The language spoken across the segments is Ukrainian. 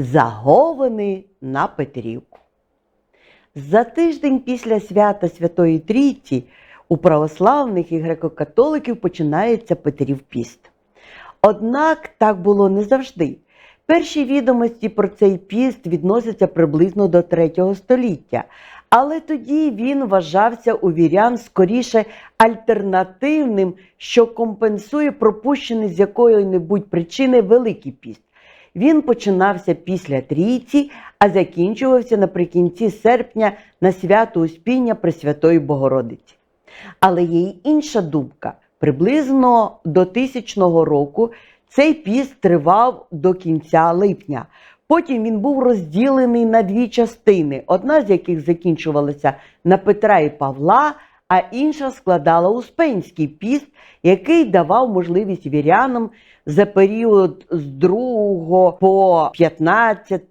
Заговини на Петрівку. За тиждень після свята Святої Трійці у православних і греко-католиків починається Петрів піст. Однак так було не завжди. Перші відомості про цей піст відносяться приблизно до 3 століття, але тоді він вважався у вірян скоріше альтернативним, що компенсує пропущений з якої-небудь причини Великий піст. Він починався після трійці, а закінчувався наприкінці серпня на свято Успіння Пресвятої Богородиці. Але є й інша думка. Приблизно до тисячного року цей піст тривав до кінця липня. Потім він був розділений на дві частини, одна з яких закінчувалася на Петра і Павла, а інша складала Успенський піст, який давав можливість вірянам за період з 2 по 15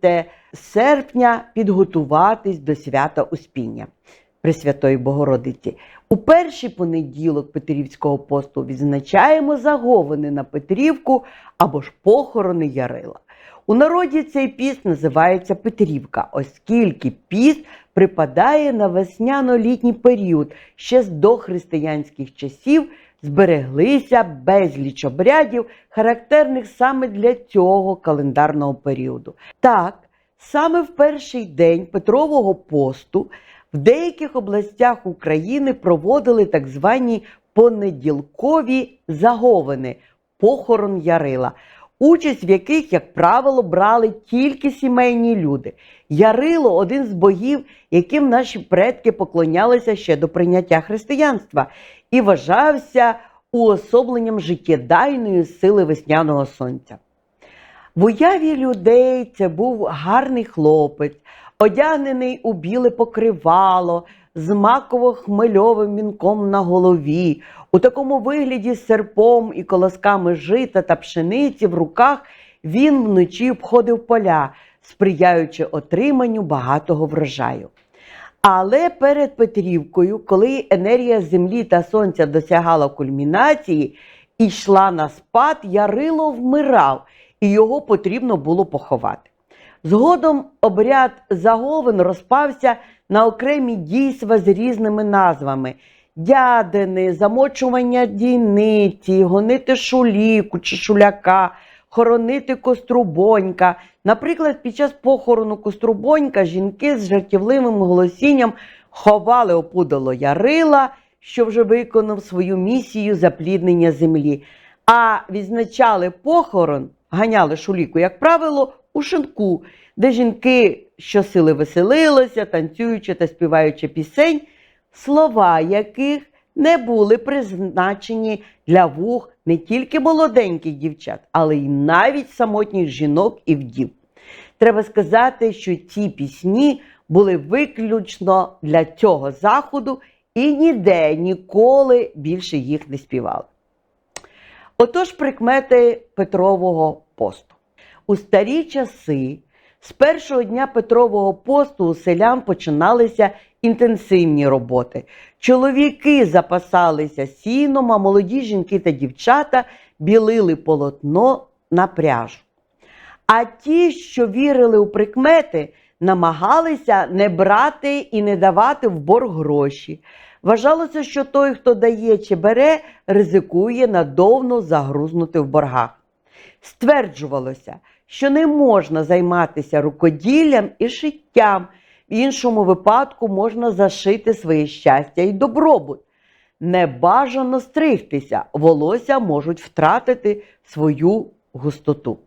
серпня підготуватись до свята Успіння Пресвятої Богородиці. У перший понеділок Петрівського посту відзначаємо заговини на Петрівку або ж похорони Ярила. У народі цей піст називається Петрівка, оскільки піст припадає на весняно-літній період ще з дохристиянських часів збереглися безліч обрядів, характерних саме для цього календарного періоду. Так, саме в перший день Петрового посту в деяких областях України проводили так звані понеділкові заговини, похорон Ярила, участь в яких, як правило, брали тільки сімейні люди. Ярило один з богів, яким наші предки поклонялися ще до прийняття християнства, і вважався уособленням життєдайної сили весняного сонця. В уяві людей це був гарний хлопець, одягнений у біле покривало, з маково-хмельовим вінком на голові, у такому вигляді з серпом і колосками жита та пшениці в руках він вночі обходив поля, сприяючи отриманню багатого врожаю. Але перед Петрівкою, коли енергія землі та сонця досягала кульмінації і йшла на спад, Ярило вмирав, і його потрібно було поховати. Згодом обряд заговин розпався на окремі дійства з різними назвами: дядини, замочування дійниці, гонити шуліку чи шуляка, хоронити кострубонька. Наприклад, під час похорону кострубонька жінки з жартівливим голосінням ховали опудало ярила, що вже виконав свою місію запліднення землі, а відзначали похорон, ганяли шуліку, як правило, у шинку, де жінки щосили веселилися, танцюючи та співаючи пісень, слова яких не були призначені для вух не тільки молоденьких дівчат, але й навіть самотніх жінок і вдів. Треба сказати, що ці пісні були виключно для цього заходу і ніде ніколи більше їх не співали. Отож, прикмети Петрового посту. У старі часи з першого дня Петрового посту у селян починалися інтенсивні роботи. Чоловіки запасалися сіном, а молоді жінки та дівчата білили полотно на пряжу. А ті, що вірили у прикмети, намагалися не брати і не давати в борг гроші. Вважалося, що той, хто дає чи бере, ризикує надовно загрузнути в боргах. Стверджувалося, що не можна займатися рукоділлям і шиттям, в іншому випадку можна зашити своє щастя і добробут. Небажано стригтися, волосся можуть втратити свою густоту.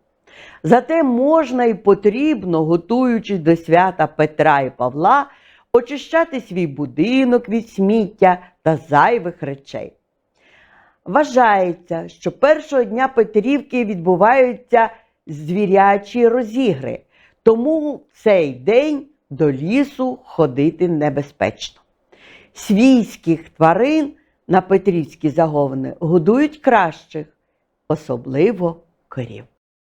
Зате можна і потрібно, готуючись до свята Петра і Павла, очищати свій будинок від сміття та зайвих речей. Вважається, що першого дня Петрівки відбуваються звірячі розігри, тому в цей день до лісу ходити небезпечно. Свійських тварин на Петрівські заговни годують кращих, особливо корів.